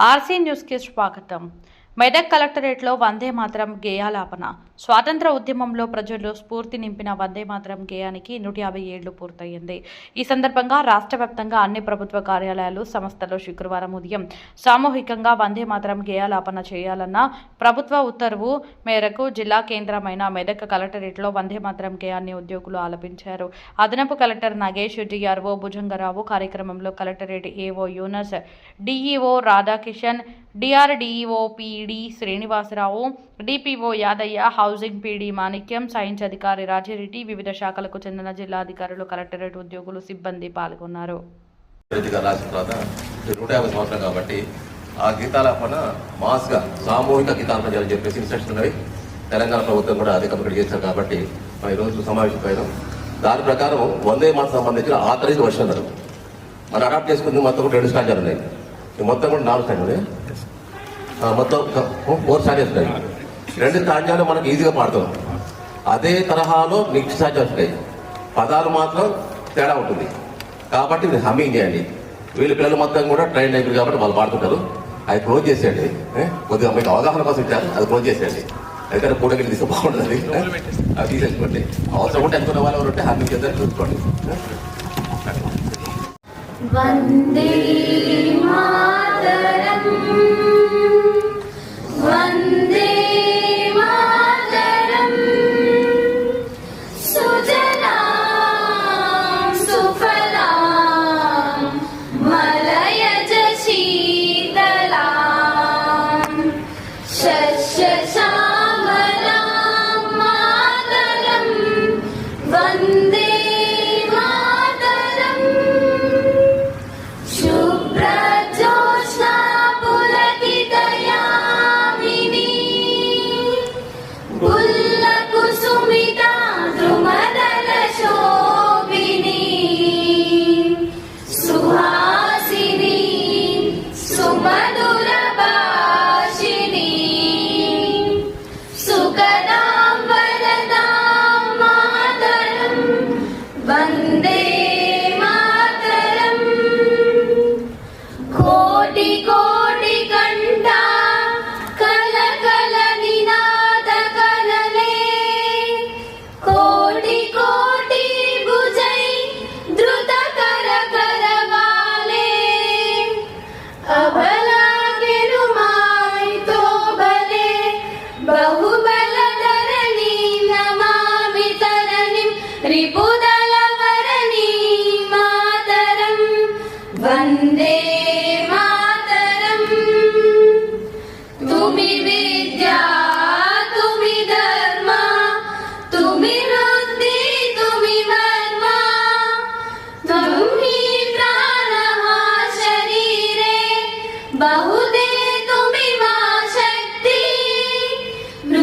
RC న్యూస్కి స్వాగతం. మెదక్ కలెక్టరేట్లో వందే మాత్రం గేయాలాపన. స్వాతంత్ర ఉద్యమంలో ప్రజల్లో స్ఫూర్తి నింపిన వందే మాత్రం గేయానికి నూట యాభై ఏళ్ళు పూర్తయింది. ఈ సందర్భంగా రాష్ట్ర వ్యాప్తంగా అన్ని ప్రభుత్వ కార్యాలయాలు సంస్థలు శుక్రవారం ఉదయం సామూహికంగా వందే మాత్రం గేయాలాపన చేయాలన్న ప్రభుత్వ ఉత్తర్వు మేరకు జిల్లా కేంద్రమైన మెదక్ కలెక్టరేట్లో వందే మాత్రం గేయాన్ని ఉద్యోగులు ఆలపించారు. అదనపు కలెక్టర్ నగేష్ డిఆర్ఓ భుజంగరావు కార్యక్రమంలో collectorate AO Yunus DEO Radhakishan DRDO PD Srinivasarao DPO Yadaiah housing PD Manikyam science అధికారి రాజిరెడ్డి వివిధ శాఖలకు చెందిన జిల్లా అధికారులు కలెక్టరేట్ ఉద్యోగులు సిబ్బంది పాల్గొన్నారు. కాబట్టి ఆ గీతాలాపన మాస్గా సామూహిక గీతాలపన చేయాలని చెప్పేసి ఇన్స్ట్రక్షన్ ఉన్నవి. తెలంగాణ ప్రభుత్వం కూడా అదే కమిటీ చేశారు కాబట్టి మనం ఈరోజు సమావేశం పోయినాం దాని ప్రకారం వందే మాత సంబంధించిన ఆథరైజ్ వర్షన్ మనం అడాప్ట్ చేసుకుంది మొత్తం కూడా రెండు స్టాండర్డ్ ఉన్నాయి. మొత్తం కూడా నాలుగు స్టాండర్డ్ ఉన్నాయి. మొత్తం ఫోర్ సాంగ్ వస్తాయి. రెండు తాంజాలు మనకు ఈజీగా పాడతాం. అదే తరహాలో మిక్స్ సాంగ్ వస్తాయి. పదాలు మాత్రం తేడా ఉంటుంది. కాబట్టి ఇది హమ్మింగ్ చేయండి వీళ్ళ పిల్లలు మొత్తం కూడా ట్రైన్ అయిపోయింది కాబట్టి వాళ్ళు పాడుతుంటారు. అది క్లోజ్ చేసేయండి. కొద్దిగా మీకు అవగాహన కోసం ఇచ్చారు. అది క్లోజ్ చేసేయండి. ఎక్కడ కూడగిలి తీసుకు బాగుంటుంది అది. అది తీసేసుకోండి. అవసరం ఉంటే ఎంత వాళ్ళు ఎవరు ఉంటే హమ్మింగ్ చేద్దాం చూసుకోండి. వందే మాతరం. one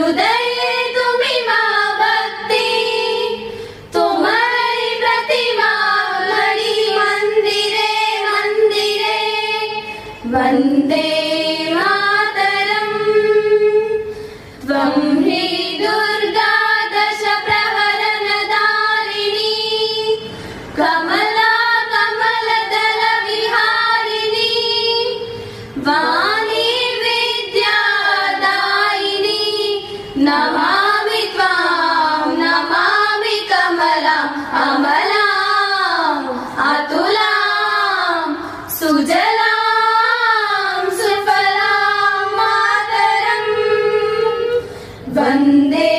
হৃদয়ে তুমি মা ভক্তি তোমার প্রতিমা গড়ি মন্দিরে মন্দিরে বন্দে नमामि त्वां नमामि कमलाम् अमलाम् अतुलाम् सुजलां सुफलां मातरम्। वंदे